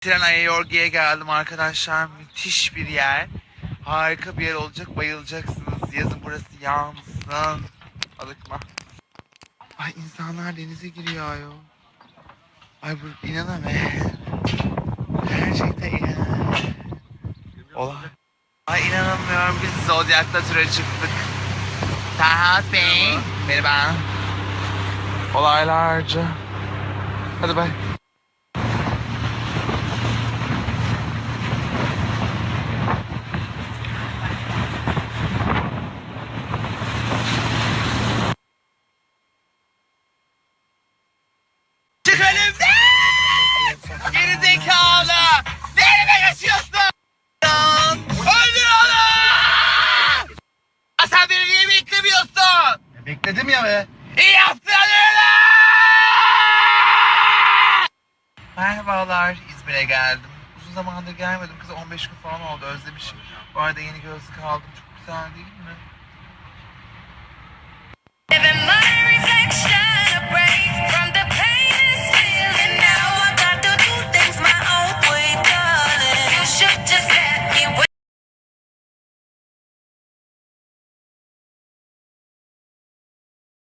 Tiranaya Yorgi'ye geldim arkadaşlar. Müthiş bir yer. Harika bir yer olacak. Bayılacaksınız. Yazın burası yansın. Alıkma. Ay insanlar denize giriyor ayol. Ay bu inanamıyorum. Gerçekten inanamıyorum. Ola. Ay inanamıyorum biz Zodyak'ta tura çıktık. Serhat Bey. Merhaba. Olaylarca. Hadi bay. Önümden! Geri zekalı! Nereye kaçıyorsun? Öldür onu! Aa, Sen beni niye beklemiyorsun? Bekledim ya be. İyi yaptın öyle! Merhabalar, İzmir'e geldim. Uzun zamandır gelmedim. Kız 15 gün falan oldu, özlemişim. Bu arada yeni gözlük aldım. Çok güzel değil mi?